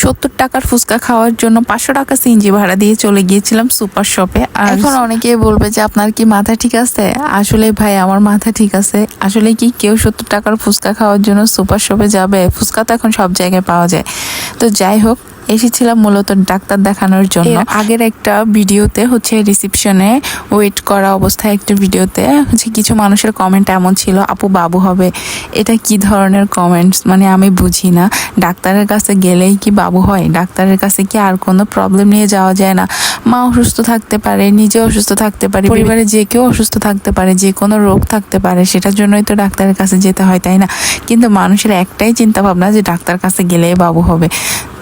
সত্তর টাকার ফুচকা খাওয়ার জন্য পাঁচশো টাকা সিএনজি ভাড়া দিয়ে চলে গিয়েছিলাম সুপার শপে। আর এখন অনেকেই বলবে যে, আপনার কি মাথা ঠিক আছে? আসলে ভাই, আমার মাথা ঠিক আছে। আসলে কি কেউ সত্তর টাকার ফুচকা খাওয়ার জন্য সুপার শপে যাবে? ফুচকা তো এখন সব জায়গায় পাওয়া যায়। তো যাই হোক এসেছিলাম মূলত ডাক্তার দেখানোর জন্য। আগের একটা ভিডিওতে হচ্ছে রিসিপশনে ওয়েট করা অবস্থায় একটা ভিডিওতে হচ্ছে কিছু মানুষের কমেন্ট এমন ছিল আপু বাবু হবে। এটা কি ধরনের কমেন্টস মানে আমি বুঝি না। ডাক্তারের কাছে গেলেই কি বাবু হয়? ডাক্তারের কাছে কি আর কোনো প্রবলেম নিয়ে যাওয়া যায় না? মা অসুস্থ থাকতে পারে নিজে অসুস্থ থাকতে পারে পরিবারে যে কেউ অসুস্থ থাকতে পারে যে কোনো রোগ থাকতে পারে সেটার জন্যই তো ডাক্তারের কাছে যেতে হয় তাই না? কিন্তু মানুষের একটাই চিন্তা ভাবনা যে ডাক্তার কাছে গেলেই বাবু হবে।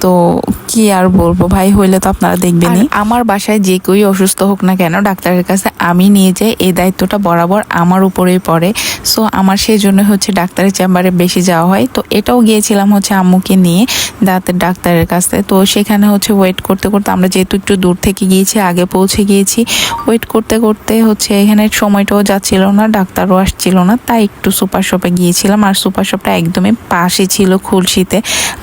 তো কি আর বলব? ভাই হইলে তো আপনারা দেখবেনই। আমার বাসায় যে কেউই অসুস্থ হোক না কেন, ডাক্তারের কাছে আমি নিয়ে যাই, এই দায়িত্বটা বরাবর আমার উপরেই পড়ে। সো আমার সেই জন্য হচ্ছে ডাক্তারের চেম্বারে বেশি যাওয়া হয়। তো এটাও গিয়েছিলাম হচ্ছে আম্মুকে নিয়ে দাঁতের ডাক্তারের কাছে। তো সেখানে হচ্ছে ওয়েট করতে করতে আমরা যেহেতু একটু দূর থেকে গিয়েছি, আগে পৌঁছে গিয়েছি ওয়েট করতে করতে হচ্ছে এখানে সময়টাও যাচ্ছিল না, ডাক্তারও আসছিল না। তাই একটু সুপার শপে গিয়েছিলাম। আর সুপার শপটা একদমই পাশে ছিল খুলশিতে।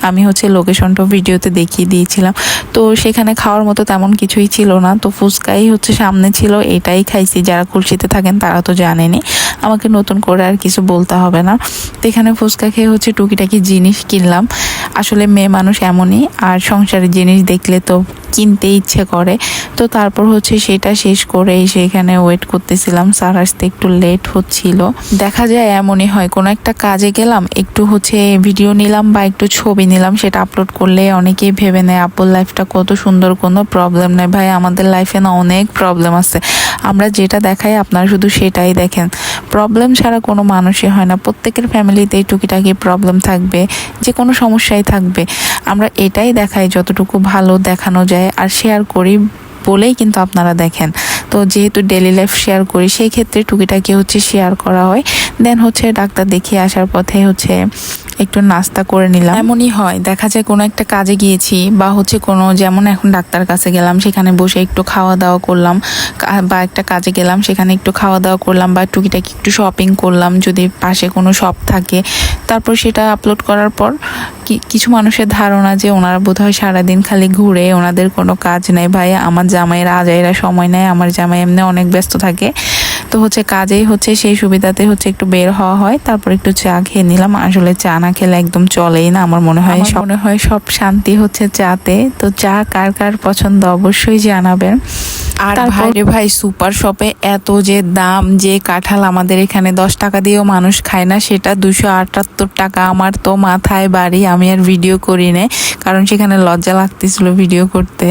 আমি হচ্ছে লোকেশনটা ভিডিওতে দেখিয়ে দিয়েছিলাম। তো সেখানে খাওয়ার মতো তেমন কিছুই ছিল না। তো ফুচকাই হচ্ছে সামনে ছিল, এটাই খাইছি। যারা কুলসিতে থাকেন তারা তো জানেনি আমাকে নতুন করে আর কিছু বলতে হবে না। তো এখানে ফুচকা খেয়ে হচ্ছে টুকিটাকি জিনিস কিনলাম। আসলে মেয়ে মানুষ এমনই, আর সংসারের জিনিস দেখলে তো কিনতে ইচ্ছে করে। তো তারপর হচ্ছে সেটা শেষ করে সেখানে ওয়েট করতেছিলাম। স্যার আসতে একটু লেট হচ্ছিল। দেখা যায় এমনই হয়, কোনো একটা কাজে গেলাম, একটু হচ্ছে ভিডিও নিলাম বা একটু ছবি নিলাম, সেটা আপলোড করলে অনেকেই ভেবে নেয় আপুর লাইফটা কত সুন্দর, কোনো প্রবলেম নেই ভাই, আমাদের লাইফে না অনেক প্রবলেম আছে। আমরা যেটা দেখাই, আপনারা শুধু সেটাই দেখেন। প্রবলেম ছাড়া কোনো মানুষই হয় না। প্রত্যেকের ফ্যামিলিতেই টুকিটাকি প্রবলেম থাকবে যে কোনো সমস্যাই থাকবে। আমরা এটাই দেখাই যতটুকু ভালো দেখানো যায় আর শেয়ার করি বলেই কিন্তু আপনারা দেখেন। তো যেহেতু ডেলি লাইফ শেয়ার করি, সেই ক্ষেত্রে টুকিটাকি হচ্ছে শেয়ার করা হয়। দেন হচ্ছে ডাক্তার দেখিয়ে আসার পথে হচ্ছে একটু নাস্তা করে নিলাম। এমনই হয়, দেখা যায় কোনো একটা কাজে গিয়েছি বা হচ্ছে কোনো যেমন এখন ডাক্তার কাছে গেলাম, সেখানে বসে একটু খাওয়া দাওয়া করলাম বা একটা কাজে গেলাম, সেখানে একটু খাওয়া দাওয়া করলাম বা টুকিটাকি একটু শপিং করলাম, যদি পাশে কোনো শপ থাকে। তারপর সেটা আপলোড করার পর কিছু মানুষের ধারণা যে ওনারা বোধহয় সারাদিন খালি ঘুরে ওনাদের কোনো কাজ নেই, ভাই, আমার জামাইয়ের আজাইরা সময় নেয়, আমার জামাই এমনি অনেক ব্যস্ত থাকে। তো হচ্ছে কাজেই হচ্ছে সেই সুবিধাতে হচ্ছে একটু বের হওয়া হয় তারপর একটু চা খেয়ে নিলাম। আসলে চা না খেলে একদম চলেই না আমার মনে হয় সব মনে হয় সব শান্তি হচ্ছে চাতে। তো চা কার কার পছন্দ অবশ্যই জানাবেন। আর ভাইরে ভাই সুপার শপে এত যে দাম যে কাঁঠাল আমাদের এখানে দশ টাকা দিয়েও মানুষ খায় না সেটা দুশো আটাত্তর টাকা। আমার তো মাথায় বাড়ি আমি আর ভিডিও করি না কারণ সেখানে লজ্জা লাগতেছিল ভিডিও করতে।